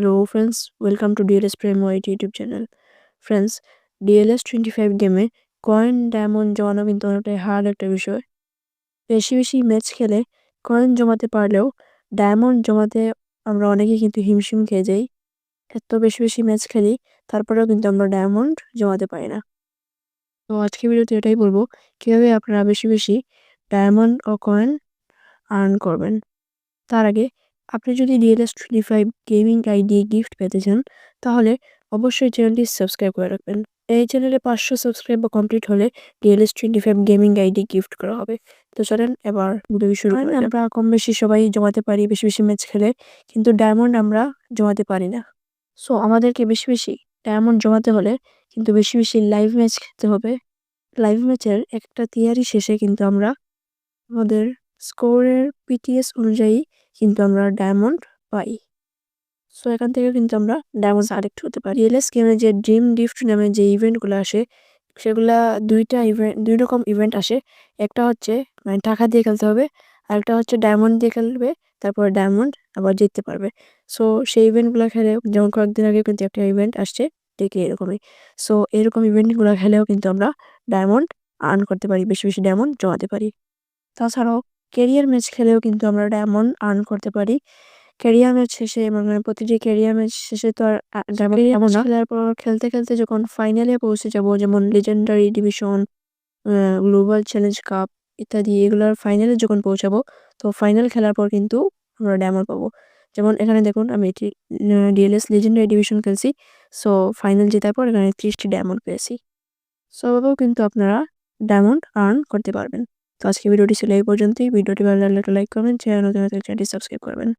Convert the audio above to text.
Hello friends welcome to DLS Prem white YouTube channel friends DLS twenty five গেমে coin diamond জমানো কিন্তু অনেকটাই hard একটা বিষয়। বেশি বেশি ম্যাচ খেলে কয়েন জমাতে পারলেও ডায়মন্ড জমাতে আমরা অনেকেই কিন্তু হিমশিম খেয়ে যাই। এত বেশি বেশি ম্যাচ খেলি, তারপরেও কিন্তু আমরা ডায়মন্ড জমাতে পারি না। তো আজকে ভিডিওতে এটাই বলব, কীভাবে আপনারা বেশি বেশি ডায়মন্ড ও কয়েন আর্ন করবেন। তার আগে আপনি যদি DLS twenty five gaming ID gift পেতে চান তাহলে অবশ্যই চ্যানেলটি সাবস্ক্রাইব করে রাখবেন। এই চ্যানেলে পাঁচশো সাবস্ক্রাইব কমপ্লিট হলে DLS twenty five gaming ID gift করা হবে। তো চলেন এবার ভিডিও শুরু করি আমরা কম বেশি সবাই জমাতে পারি বেশি বেশি ম্যাচ খেলে কিন্তু ডায়মন্ড আমরা জমাতে পারি না। সো আমাদেরকে বেশি বেশি ডায়মন্ড জমাতে হলে কিন্তু বেশি বেশি লাইভ ম্যাচ খেলতে হবে। লাইভ ম্যাচের একটা তিয়ারি শেষে কিন্তু আমরা আমাদের স্কোরের পিটিএস অনুযায়ী কিন্তু আমরা ডায়মন্ড পাই। সো এখান থেকে কিন্তু আমরা ডায়মন্ড আরেক্ট হতে পারি। রিয়েলএস গেমে যে ড্রিম গিফট নামে যে ইভেন্টগুলো আসে, সেগুলা দুইটা ইভেন্ট দুই রকম ইভেন্ট আসে। একটা হচ্ছে মানে টাকা দিয়ে খেলতে হবে, আর একটা হচ্ছে ডায়মন্ড দিয়ে খেলবে, তারপর ডায়মন্ড আবার জিততে পারবে। সো সেই ইভেন্টগুলো খেলে, যেমন কয়েকদিন আগে কিন্তু একটা ইভেন্ট আসছে দেখে এরকমই। সো এরকম ইভেন্টগুলো খেলেও কিন্তু আমরা ডায়মন্ড আর্ন করতে পারি, বেশি বেশি ডায়মন্ড জমাতে পারি। তাছাড়াও কেরিয়ার ম্যাচ খেলেও কিন্তু আমরা ডায়মন্ড আর্ন করতে পারি। ক্যারিয়ার ম্যাচ শেষে মানে প্রতিটি ক্যারিয়ার ম্যাচ শেষে তো আর ডায়মন্ড এমন না খেলার পর খেলতে খেলতে যখন ফাইনালে পৌঁছে যাব যেমন legendary division global challenge cup ইত্যাদি এগুলোর ফাইনালে যখন পৌঁছাবো তো ফাইনাল খেলার পর কিন্তু আমরা ডায়মন্ড পাবো। যেমন এখানে দেখুন আমি এটি ডিএলএস লেজেন্ডারি ডিভিশন খেলছি সো ফাইনাল জেতার পর এখানে ত্রিশটি ডায়মন্ড পেয়েছি। সো কিন্তু আপনারা ডায়মন্ড আর্ন করতে পারবেন। তো আজকে ভিডিওটি ছিল এই পর্যন্তই। ভিডিওটি ভালো লাগলে একটা লাইক করবেন চ্যানেল নতুন চ্যানেলটি সাবস্ক্রাইব করবেন।